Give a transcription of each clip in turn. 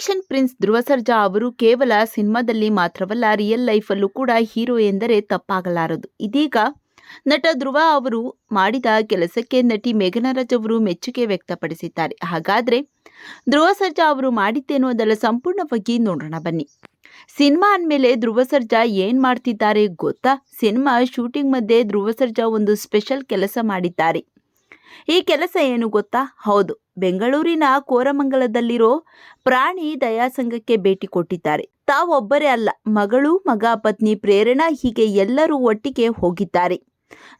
Action prince Dhruva Sarja ಅವರು ಕೇವಲ ಸಿನಿಮಾದಲ್ಲಿ ಮಾತ್ರವಲ್ಲ ರಿಯಲ್ ಲೈಫಲ್ಲೂ ಕೂಡ ಹೀರೋ ಎಂದರೆ ತಪ್ಪಾಗಲಾರದು. ಇದೀಗ ನಟ ಧ್ರುವ ಅವರು ಮಾಡಿದ ಕೆಲಸಕ್ಕೆ ನಟಿ ಮೇಘನರಾಜ್ ಅವರು ಮೆಚ್ಚುಗೆ ವ್ಯಕ್ತಪಡಿಸಿದ್ದಾರೆ. ಹಾಗಾದ್ರೆ ಧ್ರುವ ಸರ್ಜಾ ಅವರು ಮಾಡಿದ್ದೇನು ಅದೆಲ್ಲ ಸಂಪೂರ್ಣವಾಗಿ ನೋಡೋಣ ಬನ್ನಿ. ಸಿನಿಮಾ ಅಂದಮೇಲೆ ಧ್ರುವ ಸರ್ಜಾ ಏನು ಮಾಡ್ತಿದ್ದಾರೆ ಗೊತ್ತಾ? ಸಿನಿಮಾ ಶೂಟಿಂಗ್ ಮಧ್ಯೆ ಧ್ರುವ ಸರ್ಜಾ ಒಂದು ಸ್ಪೆಷಲ್ ಕೆಲಸ ಮಾಡಿದ್ದಾರೆ. ಈ ಕೆಲಸ ಏನು ಗೊತ್ತಾ? ಹೌದು, ಬೆಂಗಳೂರಿನ ಕೋರಮಂಗಲದಲ್ಲಿರೋ ಪ್ರಾಣಿ ದಯಾ ಸಂಘಕ್ಕೆ ಭೇಟಿ ಕೊಟ್ಟಿದ್ದಾರೆ. ತಾವೊಬ್ಬರೇ ಅಲ್ಲ, ಮಗಳು, ಮಗ, ಪತ್ನಿ, ಪ್ರೇರಣಾ ಹೀಗೆ ಎಲ್ಲರೂ ಒಟ್ಟಿಗೆ ಹೋಗಿದ್ದಾರೆ.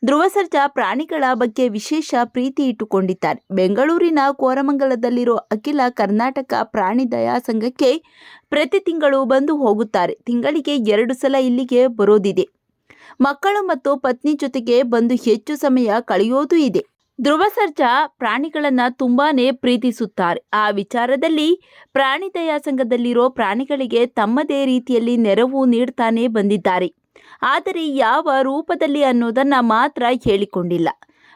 ಧ್ರುವ ಸರ್ಜಾ ಪ್ರಾಣಿಗಳ ಬಗ್ಗೆ ವಿಶೇಷ ಪ್ರೀತಿ ಇಟ್ಟುಕೊಂಡಿದ್ದಾರೆ. ಬೆಂಗಳೂರಿನ ಕೋರಮಂಗಲದಲ್ಲಿರೋ ಅಖಿಲ ಕರ್ನಾಟಕ ಪ್ರಾಣಿ ದಯಾ ಸಂಘಕ್ಕೆ ಪ್ರತಿ ತಿಂಗಳು ಬಂದು ಹೋಗುತ್ತಾರೆ. ತಿಂಗಳಿಗೆ ಎರಡು ಸಲ ಇಲ್ಲಿಗೆ ಬರೋದಿದೆ. ಮಕ್ಕಳು ಮತ್ತು ಪತ್ನಿ ಜೊತೆಗೆ ಬಂದು ಹೆಚ್ಚು ಸಮಯ ಕಳೆಯೋದು ಇದೆ. ಧ್ರುವ ಸರ್ಜಾ ಪ್ರಾಣಿಗಳನ್ನ ತುಂಬಾನೇ ಪ್ರೀತಿಸುತ್ತಾರೆ. ಆ ವಿಚಾರದಲ್ಲಿ ಪ್ರಾಣಿ ದಯಾ ಸಂಘದಲ್ಲಿರೋ ಪ್ರಾಣಿಗಳಿಗೆ ತಮ್ಮದೇ ರೀತಿಯಲ್ಲಿ ನೆರವು ನೀಡ್ತಾನೆ ಬಂದಿದ್ದಾರೆ. ಆದರೆ ಯಾವ ರೂಪದಲ್ಲಿ ಅನ್ನೋದನ್ನ ಮಾತ್ರ ಹೇಳಿಕೊಂಡಿಲ್ಲ.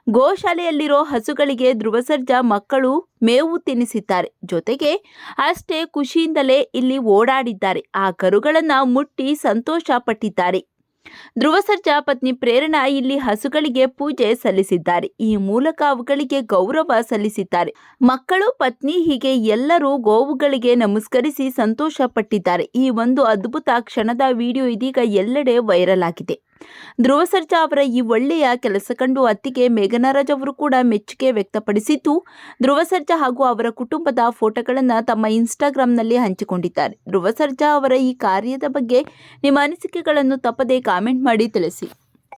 ಗೋಶಾಲೆಯಲ್ಲಿರೋ ಹಸುಗಳಿಗೆ ಧ್ರುವ ಸರ್ಜಾ ಮಕ್ಕಳು ಮೇವು ತಿನ್ನಿಸಿದ್ದಾರೆ. ಜೊತೆಗೆ ಅಷ್ಟೇ ಖುಷಿಯಿಂದಲೇ ಇಲ್ಲಿ ಓಡಾಡಿದ್ದಾರೆ. ಆ ಕರುಗಳನ್ನು ಮುಟ್ಟಿ ಸಂತೋಷ ಪಟ್ಟಿದ್ದಾರೆ ಧ್ರುವ ಸರ್ಜಾ ಪತ್ನಿ ಪ್ರೇರಣಾ ಇಲ್ಲಿ ಹಸುಗಳಿಗೆ ಪೂಜೆ ಸಲ್ಲಿಸಿದ್ದಾರೆ. ಈ ಮೂಲಕ ಅವುಗಳಿಗೆ ಗೌರವ ಸಲ್ಲಿಸಿದ್ದಾರೆ. ಮಕ್ಕಳು, ಪತ್ನಿ ಹೀಗೆ ಎಲ್ಲರೂ ಗೋವುಗಳಿಗೆ ನಮಸ್ಕರಿಸಿ ಸಂತೋಷ ಪಟ್ಟಿದ್ದಾರೆ ಈ ಒಂದು ಅದ್ಭುತ ಕ್ಷಣದ ವಿಡಿಯೋ ಇದೀಗ ಎಲ್ಲೆಡೆ ವೈರಲ್ ಆಗಿದೆ. ಧ್ರುವ ಸರ್ಜಾ ಅವರ ಈ ಒಳ್ಳೆಯ ಕೆಲಸ ಕಂಡು ಅತ್ತಿಗೆ ಮೇಘನರಾಜ್ ಅವರು ಕೂಡ ಮೆಚ್ಚುಗೆ ವ್ಯಕ್ತಪಡಿಸಿದ್ದು ಧ್ರುವ ಸರ್ಜಾ ಹಾಗೂ ಅವರ ಕುಟುಂಬದ ಫೋಟೋಗಳನ್ನು ತಮ್ಮ ಇನ್ಸ್ಟಾಗ್ರಾಂನಲ್ಲಿ ಹಂಚಿಕೊಂಡಿದ್ದಾರೆ. ಧ್ರುವ ಸರ್ಜಾ ಅವರ ಈ ಕಾರ್ಯದ ಬಗ್ಗೆ ನಿಮ್ಮ ಅನಿಸಿಕೆಗಳನ್ನು ತಪ್ಪದೇ ಕಾಮೆಂಟ್ ಮಾಡಿ ತಿಳಿಸಿ.